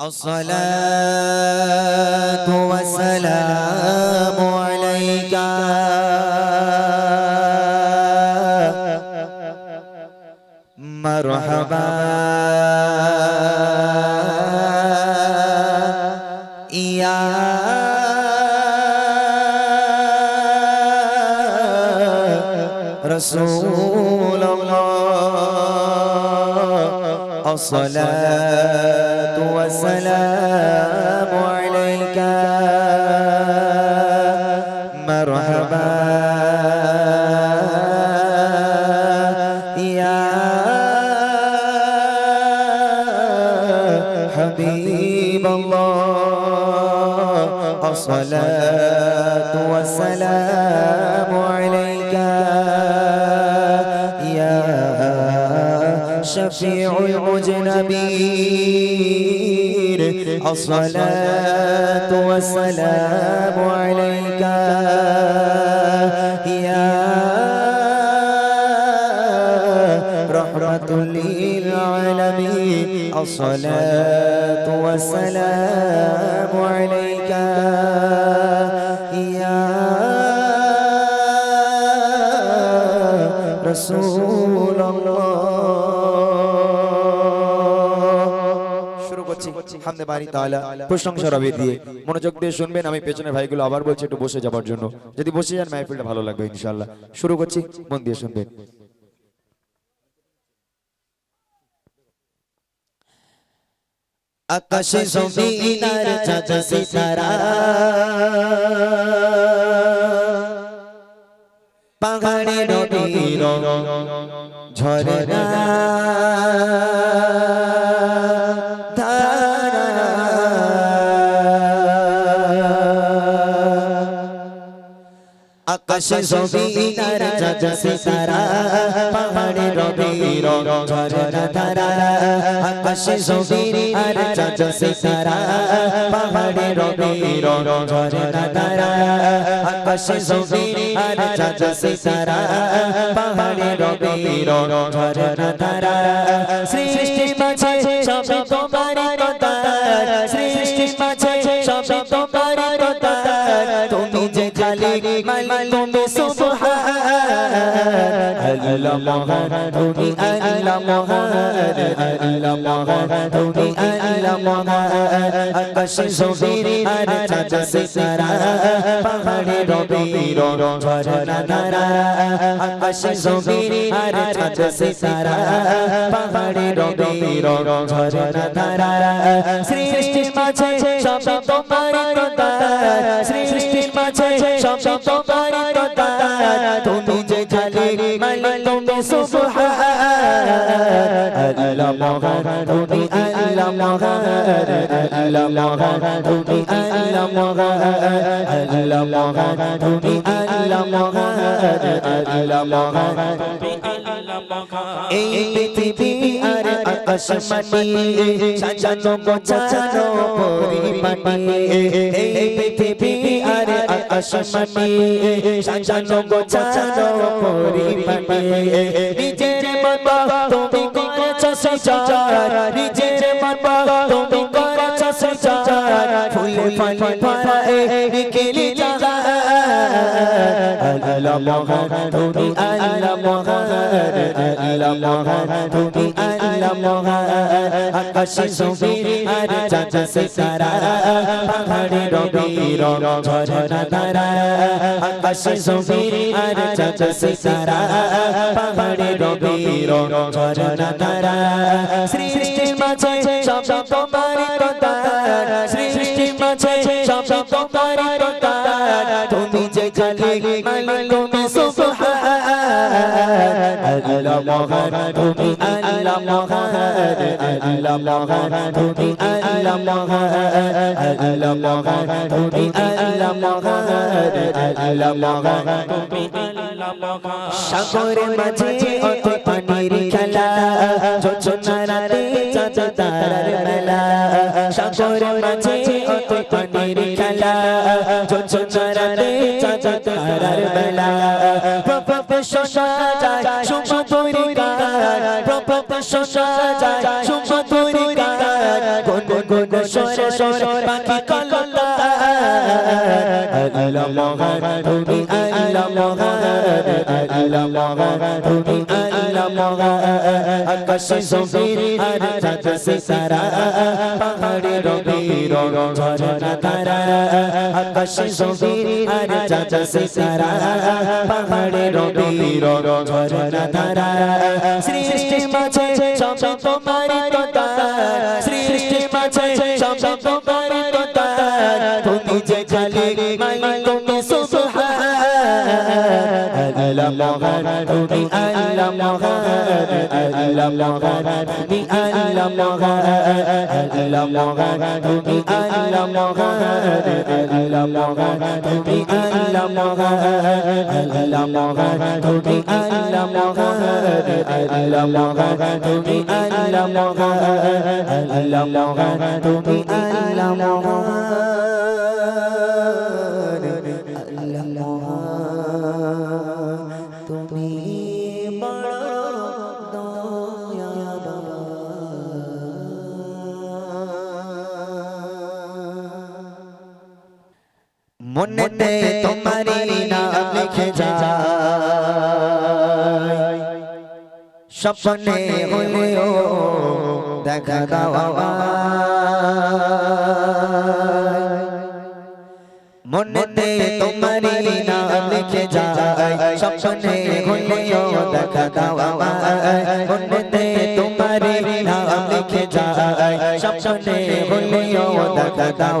الصلاة والسلام عليك. مرحبا. يا رسول الله. الصلاة والسلام عليك. مرحبا. يا حبيب الله الصلاة والسلام عليك. يا شفيع المجنبين الصلاة والسلام عليك. يا رحمة للعالمين. الصلاة والسلام عليك. يا رسول হামদে বাড়ি তাআলা প্রশংসা রবে দিয়ে। মনোযোগ দিয়ে শুনবেন আমি পেছনের ভাইগুলো আবার বলছি একটু বসে যাবার জন্য। যদি বসে যান মাহফিলটা ভালো লাগবে ইনশাআল্লাহ। শুরু করছি মন দিয়ে শুনবেন। আকাশে চাঁদ সিতারা। পাহাড়ে নদীর ঝরনা আকাশে জমিনার চাঁদ সিতারা। পাহাড়ে নদীর ঝরনা ধারা আকাশে জমিনার চাঁদ সিতারা পাহাড়ে নদীর ঝরনা ধারা আকাশে জমিনার চাঁদ সিতারা পাহাড়ে নদীর ঝরনা ধারা সৃষ্টি মাঝে সবে তোমারই। মালিক তুমি সুবহান আল্লাহ মহান তুমি আল্লাহ মহান আল্লাহ মহান তুমি আল্লাহ মহান আকাশে জমির আর চাঁদ সিতারা পাহাড়ে রবির ঝরনা ধারা আকাশে জমির আর চাঁদ সিতারা পাহাড়ে রবির ঝরনা ধারা সৃষ্টির মাঝে সব তোমারই কথা সৃষ্টির মাঝে সব তোমারই কথা তুমি যে খালিক মালিক তুমি সুবহান আল্লাহ মহান তুমি আল্লাহ মহান আল্লাহ মহান তুমি আল্লাহ মহান আল্লাহ মহান তুমি আল্লাহ মহান আল্লাহ মহান এই পৃথিবী আর আকাশ মাটি সাজানো গোছানো পরিপাটি। এই পৃথিবী আর আকাশ মাটি সাজানো গোছানো পরিপাটি। নিজের মত তুমি করেছ সজার নিজের মত তুমি করেছ সজার ফুলে ফলে এই নিখিলি জাহান আল্লাহ মহান, তুমি আল্লাহ মহান আল্লাহ মহান, তুমি আল্লাহ মহান। আকাশে জমির আর চাঁদ সিতারা, পাহাড়ে রবির ঝরনা ধারা আকাশে জমির আর চাঁদ সিতারা, পাহাড়ে রবির ঝরনা ধারা সৃষ্টির মাঝে সব তোমারই কথা। সৃষ্টির মাঝে সব তোমারই খালিক মালিক তুমি সুবহান আল্লাহ মহান তুমি আল্লাহ মহান আল্লাহ মহান তুমি আল্লাহ মহান আল্লাহ মহান তুমি আল্লাহ মহান আল্লাহ মহান তুমি সাগরে মাঝে অত পানির খেলা যোজনা রাতে চাঁদ তারার মেলা সাগরে মাঝে অত পানির খেলা চাঁদ মেলা প্রভু শোষা যায় সুমধুরি গান প্রভু শোষা যায় সুমধুরি গান গুন পাখি কলকাতা আকাশে জমির আর চাঁদ সিতারা পাহাড়ে রবির ঝরনা ধারা আকাশে জমির আর চাঁদ সিতারা পাহাড়ে রবির ঝরনা ধারা সৃষ্টি মাঝে সবে তোমার কথা যে খালি মালিক তুমি সুবহান আল্লাহ মহান তুমি আল্লাহ মহান। আল্লাহ মহান তুমি আল্লাহ মহান। আল্লাহ মহান তুমি আল্লাহ মহান। আল্লাহ মহান তুমি আল্লাহ মহান। আল্লাহ মহান তুমি আল্লাহ মহান। মনেতে তোমারি নাম লিখে যায় স্বপ্নে হলেও দেখা দাও মনেতে তোমারি নাম লিখে যায় স্বপ্নে হলেও দেখা দাও মনেতে তোমারি নাম লিখে যায় স্বপ্নে হলেও দেখা দাও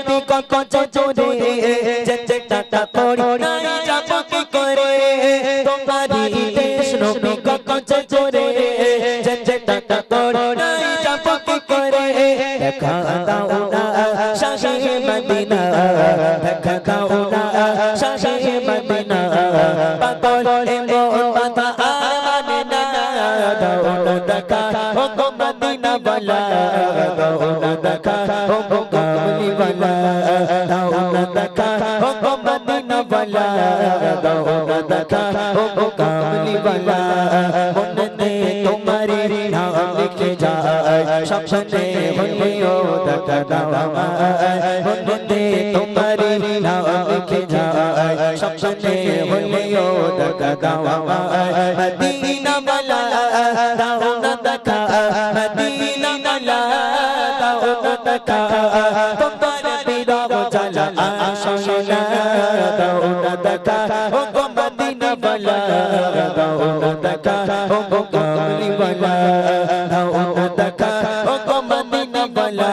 নবী কত জোরে যেতে টাকা পড়ি নাই যাব কি করে? তোমারি দেশ নবী কত জোরে যেতে টাকা বালা, মনে তোমার নাম লিখে যায় স্বপ্নে হলেও দেখা দাও মনে তোমারি নাম লিখে যায় স্বপ্নে হলেও দেখা দাও মদিনা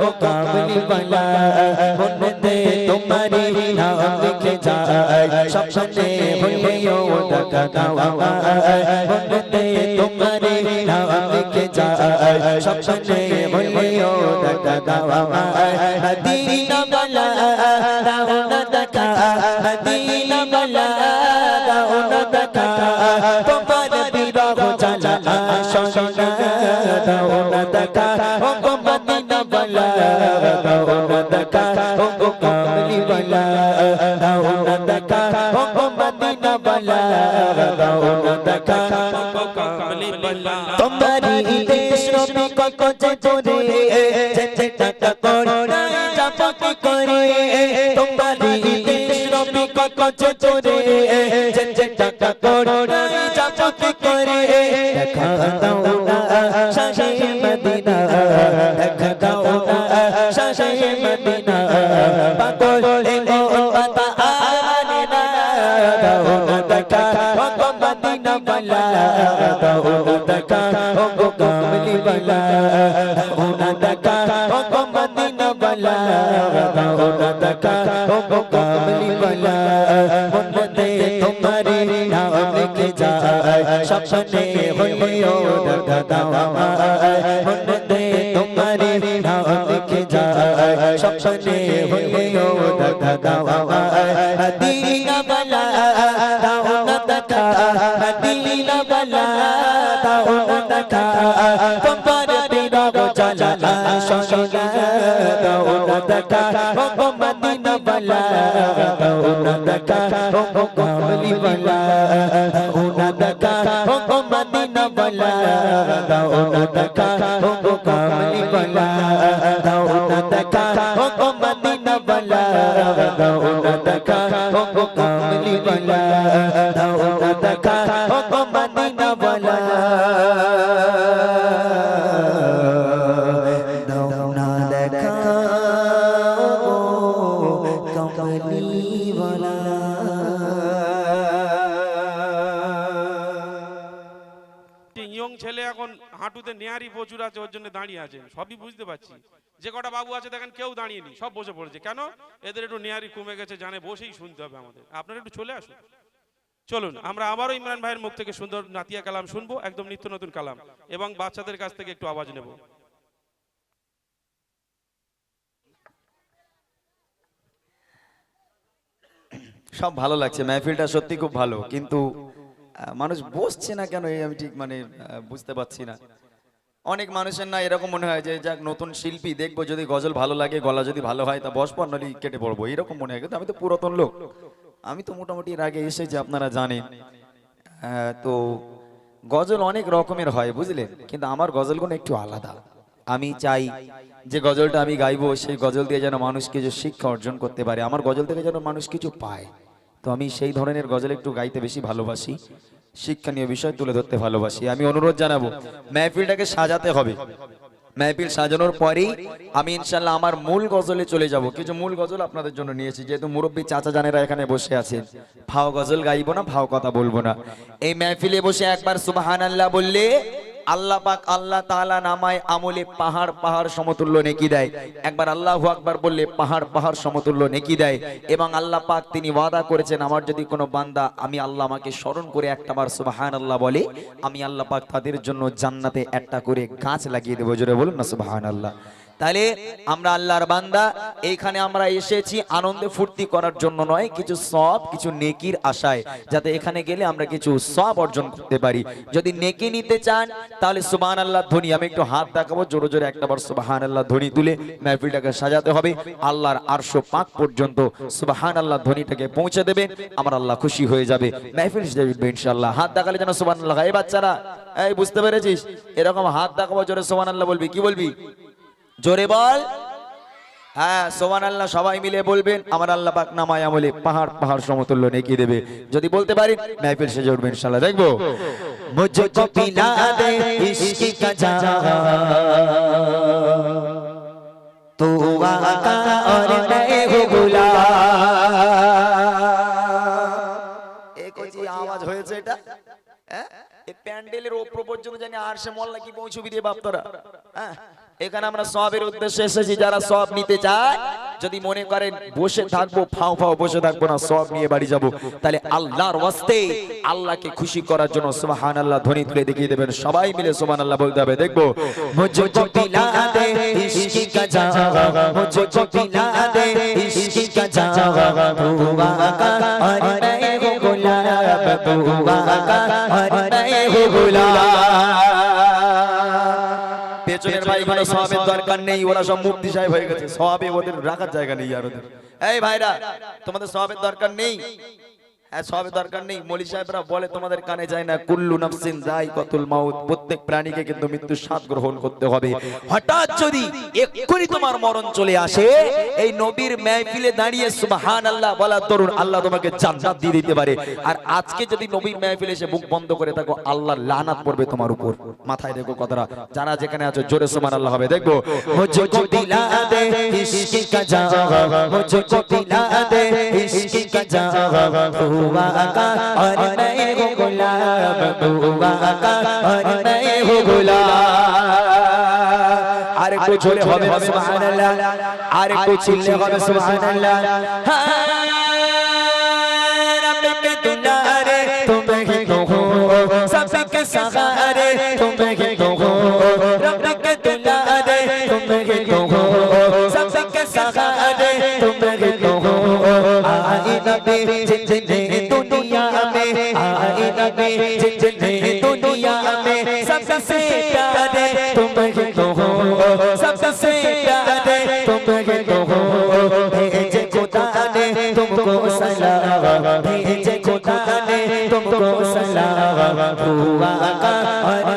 ও কামলি বালা মনে দে তোমারি নাম লিখে যায় স্বপ্নে হলেও দেখা দাও মনে নবী কত জোরে যেতে করে যাব করে তোমারি দেশ নবী কত জোরে যেতে করে যাব করে দেখা দাও না শাহে মদিনা দেখা দাও না শাহে মদিনা পাগল এলো পাতা আনে না দাও না দেখা ও মদিনা বালা দাও ও বালা দাও না দেখা ও গো মদিনা বালা দাও দেখা ও গো কামলি বালা মনতে তোমারি নাম লিখে যায়, স্বপ্নে হইও দেখা দাও আমায়, মনতে তোমারি নাম লিখে যায়, স্বপ্নে হইও দেখা দাও না দেখা ও কামলি বালা প্রচুর আছে, ওর জন্য দাঁড়িয়ে আছে। সবই বুঝতে পারছি। যে কটা বাবু আছে, দেখেন কেউ দাঁড়িয়ে নি সব বসে পড়েছে। কেন? এদের একটু নেয়ারি কমে গেছে, জানে, বসেই শুনতে হবে আমাদের। আপনারা একটু চলে আসুন। চলুন, আমরা আবারও ইমরান ভাইয়ের মুখ থেকে সুন্দর নাতিয়া কালাম শুনব, একদম নিত্য নতুন কালাম। এবং বাচ্চাদের কাছ থেকে একটু আওয়াজ নেব। সব ভালো লাগছে, মেহফিলটা সত্যি খুব ভালো, কিন্তু মানুষ বসছে না কেন, এই আমি ঠিক মানে বুঝতে পারছি না। অনেক মানুষের না এরকম মনে হয় যে, যাক, নতুন শিল্পী, দেখব যদি গজল ভালো লাগে, গলা যদি ভালো হয়, তা বসবো নলি কেটে পড়ব। এরকম মনে হয়। কিন্তু আমি তো পুরাতন লোক। আমি তো মোটামুটি এর আগে এসেছি, আপনারা জানেন। তো গজল অনেক রকমের হয়, বুঝলেন? কিন্তু আমার গজলগুলো একটু আলাদা। আমি চাই যে গজলটা আমি গাইবো, সেই গজল দিয়ে যেন মানুষ কিছু শিক্ষা অর্জন করতে পারে। আমার গজল থেকে যেন মানুষ কিছু পায়। তো আমি সেই ধরনের গজল একটু গাইতে বেশি ভালোবাসি। শিক্ষণীয় বিষয় তুলে ধরতে ভালোবাসি। আমি অনুরোধ জানাব, মেহফিলটাকে সাজাতে হবে। মেহফিল সাজানোর পরেই আমি ইনশাল্লাহ আমার মূল গজলে চলে যাব। কিছু মূল গজল আপনাদের জন্য নিয়েছি, যেহেতু মুরব্বী চাচা জানেরা এখানে বসে আছেন ফাও গজল গাইব না ফাও কথা বলব না। এই মেহফিলে বসে একবার সুবাহান আল্লাহ বললে আল্লাহ পাক আল্লাহ তাআলা নামায় আমলে পাহাড় পাহাড় সমতুল্য নেকি দেয়। একবার আল্লাহু আকবার বললে পাহাড় পাহাড় সমতুল্য নেকি দেয় এবং আল্লাহ পাক তিনি ওয়াদা করেছেন, আমার যদি কোনো বান্দা, আমি আল্লাহ আমাকে স্মরণ করে একটাবার সুবাহান আল্লাহ বলে, আমি আল্লাহ পাক তাদের জন্য জান্নাতে একটা করে গাছ লাগিয়ে দেবো। জোরে বলুন না সুবাহান আল্লাহ তাহলে আমরা আল্লাহর বান্দা, এইখানে আমরা এসেছি আনন্দে ফুর্তি করার জন্য নয়, কিছু সব, কিছু নেকির আশায়, যাতে এখানে গেলে আমরা কিছু সব অর্জন করতে পারি। যদি নেকি নিতে চান, তাহলে সুবাহান আল্লাহ ধ্বনি, আমি একটু হাত দেখাবো, জোরে জোরে একটাবার সুবাহান আল্লাহ ধ্বনি তুলে মেহফিলটাকে সাজাতে হবে। আল্লাহর আরশো পাক পর্যন্ত সুবাহান আল্লাহ ধ্বনিটাকে পৌঁছে দেবেন আমার আল্লাহ খুশি হয়ে যাবে। মেহফিল সাজাবে ইনশাআল্লাহ। হাত দেখালে যেন সুবাহান আল্লাহ এই বাচ্চারা, এই বুঝতে পেরেছিস? এরকম হাত দেখাবো, জোরে সুবাহান আল্লাহ বলবি, কি বলবি? জোরে বল। হ্যাঁ সোমান আল্লাহ সবাই মিলে বলবেন, আমার আল্লাহ পাক নামায় আমলে পাহাড় পাহাড় সমতুল্য নেকি দেবে। যদি বলতে পারি মাহফিল সেজে উঠবেন ইনশাআল্লাহ। দেখব? মুঝে কো পিলা দে ইশকি কা জাগা। তু আকা আর নে হো গুলা। একই আওয়াজ হয়েছে এটা? হ্যাঁ? এই প্যান্ডেলের ওপর পর্যন্ত জানি আর সে মল্লা কি পৌঁছবি দিয়ে বাপ তোরা হ্যাঁ? এখানে আমরা সবের উদ্দেশ্যে এসেছি যারা সব নিতে চায় যদি মনে করেন বসে থাকবো ফাও ফাও বসে থাকবো না সব নিয়ে বাড়ি যাব তাহলে আল্লাহর ওয়াস্তে আল্লাহকে খুশি করার জন্য সুবহানাল্লাহ ধ্বনি তুলে দেখিয়ে দেবেন সবাই মিলে সুবহানাল্লাহ বলতে হবে দেখবো मुझको पिला दे इश्क का जावा मुझको पिला दे इश्क का जावा हुआ का और मैं हूँ गुलाब हुआ का और मैं हूँ गुलाब দরকার নেই ওরা সব মুক্তি সাহেব হয়ে গেছে। সবে ওদের রাখার জায়গা নেই আর ওদের। এই ভাইরা তোমাদের সবের দরকার নেই। হ্যাঁ সবে দরকার নেই। মলি সাহেবরা বলে, তোমাদের কানে যায় না, কুল্লু যাই কতুল মাউত। প্রত্যেক প্রাণীকে কিন্তু গ্রহণ করতে হবে। হঠাৎ যদি এক্ষুনি তোমার মরণ চলে আসে, এই নবীর মেহফিলে দাঁড়িয়ে সুবহান আল্লাহ বলা তরুণ আল্লাহ তোমাকে জান্নাত দিয়ে দিতে পারে। আর আজকে যদি নবীর মেহফিলে এসে মুখ বন্ধ করে থাকো, আল্লাহ লানাত পড়বে তোমার উপর। মাথায় দেখো কথাটা। যারা যেখানে আছো, জোরে আল্লাহ হবে। দেখব हुआ का और मैं हूँ गुलाब हुआ का और मैं हूँ गुलाब আর একটু জোরে হবে সুবহানাল্লাহ আর একটু চিল্লে হবে সুবহানাল্লাহ रब के दुलारे तुम ही तो हो सबके सहारे तुम ही तो हो रब के दुलारे तुम ही तो हो सबके सहारे तुम ही तो हो आए नबी जितने दुनिया में आए नबी जितने दुनिया में सबसे प्यारे तुम ही तो हो सबसे प्यारे तुम ही तो हो भेजे खुदा ने तुमको सलाम भेजे खुदा ने तुमको सलाम हुआ का और मैं को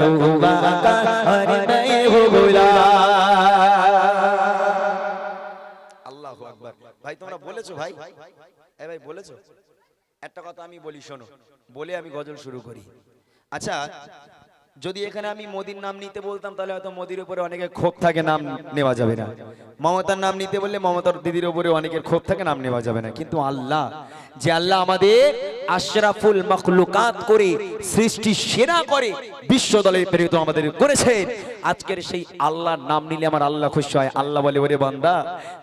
गुलाब हुआ का और मैं को गुलाब আল্লাহু আকবার ভাই তোমরা বলেছো ভাই এ ভাই বলেছো একটা কথা আমি বলি শোনো বলে আমি গজল শুরু করি আচ্ছা যদি এখানে আমি মোদির নাম নিতে বলতাম তাহলে হয়তো মোদির উপরে অনেকে ক্ষোভ থাকে নাম নেওয়া যাবে না মমতার নাম নিতে বললে মমতার দিদির উপরে অনেকের ক্ষোভ থাকে, নাম নেওয়া যাবে না। কিন্তু আল্লাহ, যে আল্লাহ আমাদের আশরাফুল মখলুকাত করে সৃষ্টি সেরা করে, বিশ্ব দলের প্রেরিত আমাদের করেছেন। আজকের সেই আল্লাহর নাম নিলে আমার আল্লাহ খুশি হয়। আল্লাহ বলে, ওরে বান্দা,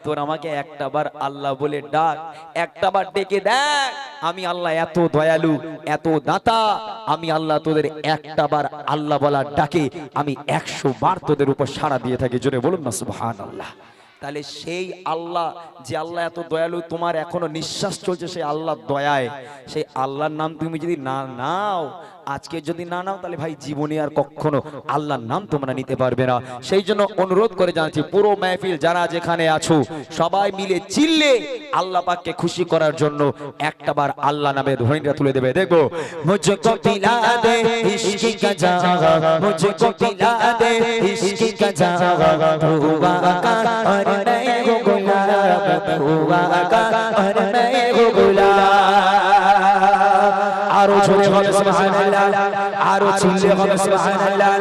তোর আমাকে একটা বার আল্লাহ বলে ডাক, একটা বার ডেকে দেখ, আমি আল্লাহ এত দয়ালু, এত দাতা, আমি আল্লাহ তোদের একটা বার আল্লাহ বলার ডাকে, আমি একশো বার তোদের উপর সাড়া দিয়ে থাকি। জোরে বলুন না সুবহান আল্লাহ তাহলে সেই আল্লাহ যে আল্লাহ এত দয়ালু, তোমার এখনও নিঃশ্বাস চলছে সেই আল্লাহ দয়ায়। সেই আল্লাহর নাম তুমি যদি না নাও আজকে যদি না নাও, তাহলে ভাই জীবনে আর কখনো আল্লাহর নাম তোমরা নিতে পারবে না। সেই জন্য অনুরোধ করে জানাচ্ছি, পুরো মেহফিল যারা যেখানে আছো, সবাই মিলে চিল্লে আল্লাহ পাককে খুশি করার জন্য একটা বার আল্লাহ নামে ধ্বনিটা তুলে দেবে। দেখো মুঝকো পিলা দে, ইশকি কা জাগা, মুঝকো পিলা দে, ইশকি কা জাগা হুয়া কা আর নাই গো গুলাব হুয়া কা জোরে হবে সুবহানাল্লাহ আরো চিল্লে হবে সুবহানাল্লাহ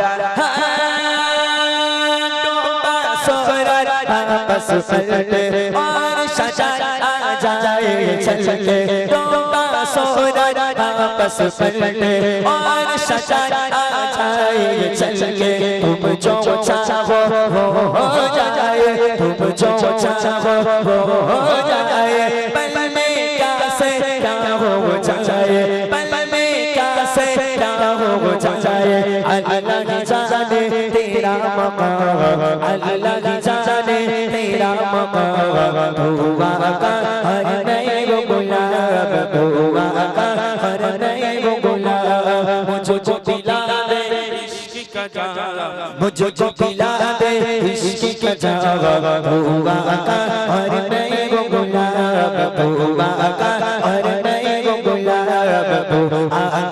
आपस पलटे और शशार आ जाए चलते डोबा सोरर आपस पलटे और शशार आ जाए चलके तुम जो चाहो वो हो जाए तुम जो चाहो वो हो जाए पल में क्या से क्या हो जाए अल्लाह ही जाने तेरा मकाम अल्लाह ही जाने तेरा मकाम हुआ का हर नए वो गुलाब हुआ का हर नए वो गुलाब मुझको पिला दे इश्क का जावा मुझको पिला दे इश्क का जावा हुआ का हर नए वो गुलाब हुआ का हर नए वो गुलाब